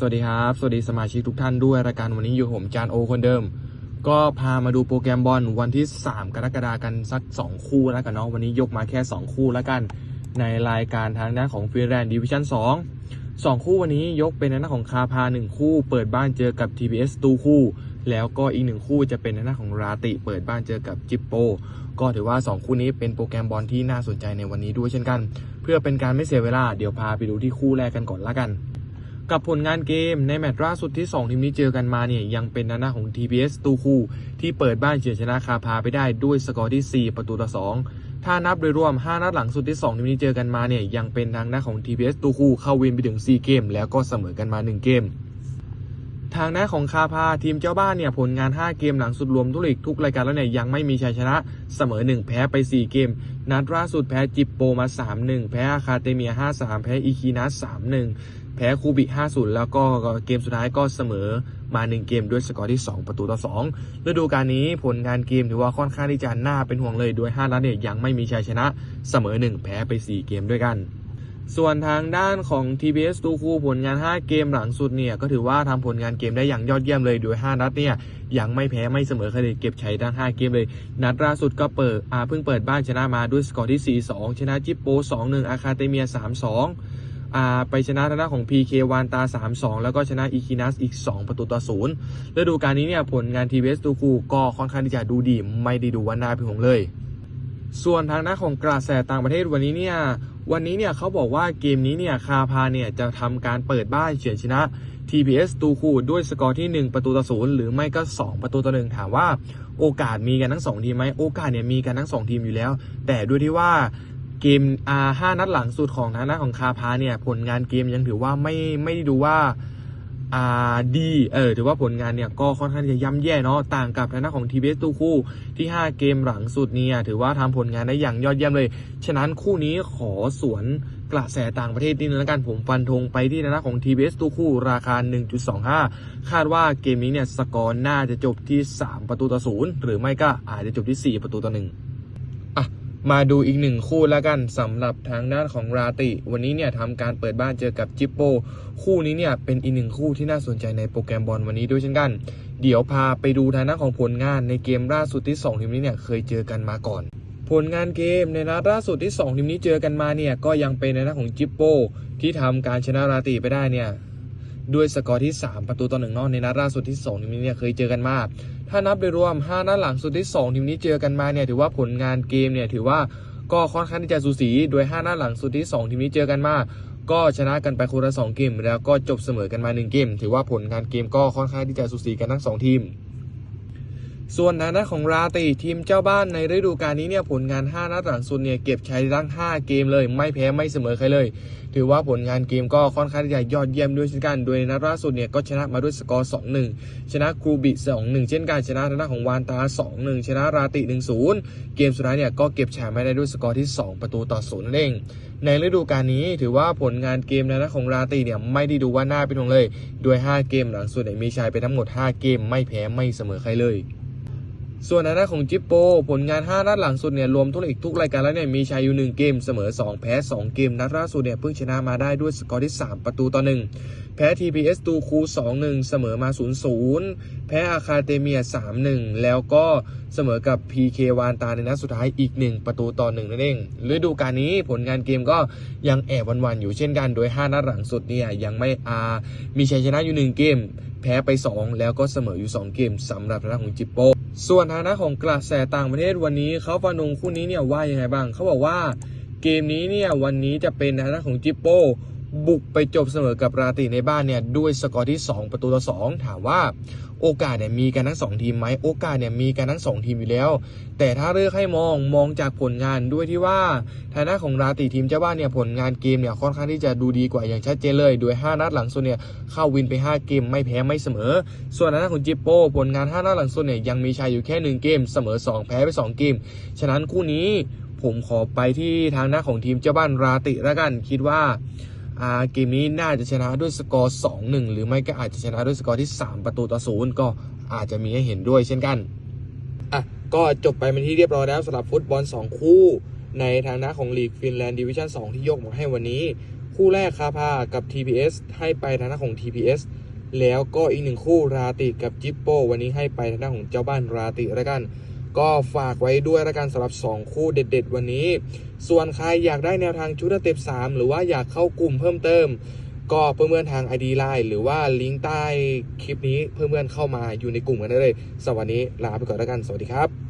สวัสดีครับ สวัสดีสมาชิกทุกท่านด้วยรายการวันนี้อยู่ผมจานโอคนเดิม ก็พามาดูโปรแกรมบอลวันที่ 3 กรกฎาคมกันสัก 2 คู่แล้วกันเนาะวันนี้ยกมาแค่ 2 คู่แล้วกัน ในรายการทางด้านของฟิแลนด์ดิวิชั่น2 2 คู่วันนี้ยกเป็นนหน้าของคาพา 1 คู่ เปิดบ้านเจอกับ TBS ตูคู่ แล้วก็อีกหนึ่งคู่จะเป็นนหน้าของราติ เปิดบ้านเจอกับจิปโป ก็ถือว่า 2 คู่นี้เป็นโปรแกรมบอลที่น่าสนใจในวันนี้ด้วยเช่นกัน เพื่อเป็นการไม่เสียเวลาเดี๋ยวพาไปดูที่คู่แรกกันก่อนละกัน กับผลงานเกมในแมตช์ล่าสุดที่ 2 ทีมนี้เจอกันมาเนี่ย ยังเป็นหน้าของ TPS ตูคูที่เปิดบ้านเฉือนชนะคาพาไปได้ด้วยสกอร์ที่ 4 ประตูต่อ 2 ถ้านับโดยรวม 5 นัดหลังสุดที่ 2 ทีมนี้เจอกันมาเนี่ย ยังเป็นทางหน้าของ TPS ตูคูเข้าวินไปถึง 4 เกม แล้วก็เสมอกันมา 1 เกมทางหน้าของคาพาทีมเจ้าบ้านเนี่ยผลงาน 5 เกมหลังสุดรวมทุกลีกทุกรายการแล้วเนี่ยยังไม่มีชัยชนะเสมอ 1 แพ้ไป 4 เกม นัดล่าสุดแพ้จิปโปมา 3-1 แพ้อาคาเตเมีย 5-3 แพ้อีคีนัส3-1 แพ้คูบิ 5-0 แล้วก็เกมสุดท้ายก็เสมอมา 1 เกมด้วยสกอร์ที่ 2 ประตูต่อ2ฤดูกาลนี้ผลงานเกมถือว่าค่อนข้างที่จะน่าเป็นห่วงเลยโดย5นัดเนี่ยยังไม่มีชัยชนะเสมอ 1 แพ้ไป 4 เกมด้วยกัน ส่วนทางด้านของ TBS ตูคูผลงาน 5 เกมหลังสุดเนี่ยก็ถือว่าทำผลงานเกมได้อย่างยอดเยี่ยมเลยโดย 5 นัดเนี่ยยังไม่แพ้ไม่เสมอใครเลยเก็บชัยทั้ง 5 เกมเลย นัดล่าสุดก็เปิดอาเพิ่งเปิดบ้านชนะมาด้วยสกอร์ที่ 4-2 ชนะจิปโป 2-1 อาคาเตเมีย 3-2 ไปชนะทางด้านของ PK วานตา 3-2 แล้วก็ชนะอีคินัสอีก 2 ประตูต่อศูนย์ฤดูกาลนี้เนี่ยผลงาน TBS ตูคูก็ค่อนข้างที่จะดูดี ไม่ได้ดูว่าน่าเป็นห่วงเลย ส่วนทางด้านของกระแสต่างประเทศวันนี้เนี่ยวันนี้เนี่ยเขาบอกว่าเกมนี้เนี่ยคาพาเนี่ยจะทำการเปิดบ้านเฉือนชนะ TBS ตูคูด้วยสกอร์ที่ 1 ประตูต่อศูนย์หรือไม่ก็ 2 ประตูต่อหนึ่งถามว่าโอกาสมีกันทั้ง 2 ทีมไหมโอกาสเนี่ยมีกันทั้ง 2 ทีมอยู่แล้ว แต่ด้วยที่ว่า เกมอาห้านัดหลังสุดของทางด้านของคาพาเนี่ยผลงานเกมยังถือว่าไม่ไม่ได้ดูว่าอ่าดีเออถือว่าผลงานเนี่ยก็ค่อนข้างจะย่ำแย่เนาะต่างกับทางด้านของทีเบสตูคู่ที่ 5 เกมหลังสุดเนี่ยถือว่าทำผลงานได้อย่างยอดเยี่ยมเลย ฉะนั้นคู่นี้ขอสวนกระแสต่างประเทศนิดนึงแล้วกันผมฟันธงไปที่ทางด้านของทีเบสตูคู่ราคา 1.25 คาดว่าเกมนี้เนี่ยสกอร์น่าจะจบที่ 3 ประตูต่อศูนย์หรือไม่ก็อาจจะจบที่ 4 ประตูต่อหนึ่ง มาดูอีกหนึ่งคู่แล้วกันสำหรับทางด้านของราติ วันนี้เนี่ยทำการเปิดบ้านเจอกับจิปโป คู่นี้เนี่ยเป็นอีกหนึ่งคู่ที่น่าสนใจในโปรแกรมบอลวันนี้ด้วยเช่นกัน เดี๋ยวพาไปดูทางด้านของผลงานในเกมล่าสุดที่2ทีมนี้เนี่ยเคยเจอกันมาก่อน ผลงานเกมในนัดล่าสุดที่2ทีมนี้เจอกันมาเนี่ยก็ยังเป็นในด้านของจิปโป ที่ทำการชนะราติไปได้เนี่ยด้วยสกอร์ที่ 3 ประตูต่อหนึ่งนอกในนัดล่าสุดที่2ทีมนี้เนี่ยเคยเจอกันมา ถ้านับโดยรวม 5 นัดหลังสุดที่ 2 ทีมนี้เจอกันมาเนี่ยถือว่าผลงานเกมเนี่ยถือว่าก็ค่อนข้างที่จะสูสี โดย 5 นัดหลังสุดที่ 2 ทีมนี้เจอกันมา ก็ชนะกันไปคนละ 2 เกม แล้วก็จบเสมอกันมา 1 เกม ถือว่าผลงานเกมก็ค่อนข้างที่จะสูสีกันทั้ง 2 ทีม ส่วนทางด้านของราติทีมเจ้าบ้านในฤดูกาลนี้เนี่ยผลงาน 5 นัดหลังสุดเนี่ยเก็บชัยทั้ง 5 เกมเลย ไม่แพ้ไม่เสมอใครเลย ถือว่าผลงานเกมก็ค่อนข้างที่จะยอดเยี่ยมด้วยเช่นกัน โดยนัดล่าสุดเนี่ยก็ชนะมาด้วยสกอร์ 2-1 ชนะกรูบิ 2-1 เช่นกันชนะทางด้านของวานตา 2-1 ชนะราติ1-0 เกมสุดท้ายเนี่ยก็เก็บชัยมาได้ด้วยสกอร์ที่ 2 ประตูต่อศูนย์นั่นเองในฤดูกาลนี้ถือว่าผลงานเกมในด้านของราติเนี่ยไม่ได้ดูว่าน่าเป็นห่วงเลย โดย 5 เกมหลังสุดเนี่ยมีชัยไปทั้งหมด 5 เกมไม่แพ้ไม่เสมอใครเลย ส่วนในด้านของจิปโป ผลงาน 5 นัดหลังสุดเนี่ยรวมทุกอีกทุกรายการแล้วเนี่ยมีชัยอยู่ 1 เกมเสมอ 2 แพ้ 2 เกม นัดล่าสุดเนี่ยเพิ่งชนะมาได้ด้วยสกอร์ที่ 3 ประตูต่อ 1 แพ้ TPS ตูคู 2-1 เสมอมา 0-0 แพ้อาคาเตเมีย 3-1 แล้วก็เสมอกับ PK วานตาในนัดสุดท้ายอีก 1 ประตูต่อ 1 นั่นเองฤดูกาลนี้ผลงานเกมก็ยังแอบวันๆอยู่เช่นกันโดย 5 นัดหลังสุดเนี่ยยังไม่อามีชัยชนะอยู่ 1 เกม แพ้ไป 2 แล้วก็เสมออยู่ 2 เกมสำหรับทางด้านของจิปโป ส่วนฐานะของกระแสต่างประเทศวันนี้เขาฟันธงคู่นี้เนี่ยว่ายังไงบ้างเขาบอกว่าเกมนี้เนี่ยวันนี้จะเป็นฐานะของจิปโป บุกไปจบเสมอกับราติในบ้านเนี่ยด้วยสกอร์ที่ 2 ประตูต่อ 2 ถามว่าโอกาสเนี่ยมีกันทั้ง 2 ทีมไหมโอกาสเนี่ยมีกันทั้ง 2 ทีมอยู่แล้ว แต่ถ้าเลือกให้มองมองจากผลงานด้วยที่ว่าทางด้านของราติทีมเจ้าบ้านเนี่ยผลงานเกมเนี่ยค่อนข้างที่จะดูดีกว่าอย่างชัดเจนเลย โดย 5 นัดหลังสุดเนี่ยเข้าวินไป 5 เกมไม่แพ้ไม่เสมอ ส่วนทางด้านของจิปโปผลงาน 5 นัดหลังสุดเนี่ยยังมีชัยอยู่แค่ 1 เกม เสมอ 2 แพ้ไป 2 เกม ฉะนั้นคู่นี้ผมขอไปที่ทางหน้าของทีมเจ้าบ้านราติแล้วกันคิดว่า เกมนี้น่าจะชนะด้วยสกอร์ 2-1 หรือไม่ก็อาจจะชนะด้วยสกอร์ที่ 3 ประตูต่อศูนย์ก็อาจจะมีให้เห็นด้วยเช่นกันอะก็จบไปเป็นที่เรียบร้อยแล้วสำหรับฟุตบอล 2 คู่ ในทางด้านของลีกฟินแลนด์ดิวิชั่น 2 ที่ยกมาให้วันนี้ คู่แรกคาพากับ TPS ให้ไปทางด้านของ TPS แล้วก็อีกหนึ่งคู่ราติกับจิปโป วันนี้ให้ไปทางด้านของเจ้าบ้านราติแล้วกัน ก็ฝากไว้ด้วยละกันสำหรับ 2 คู่เด็ด ๆ วันนี้ ส่วนใครอยากได้แนวทางชุดเต็ป3 หรือว่าอยากเข้ากลุ่มเพิ่มเติม ก็เพื่อนๆทาง ID Line หรือว่าลิงก์ใต้คลิปนี้เพื่อนๆเข้ามาอยู่ในกลุ่มกันได้เลยสำหรับวันนี้ลาไปก่อนแล้วกันสวัสดีครับ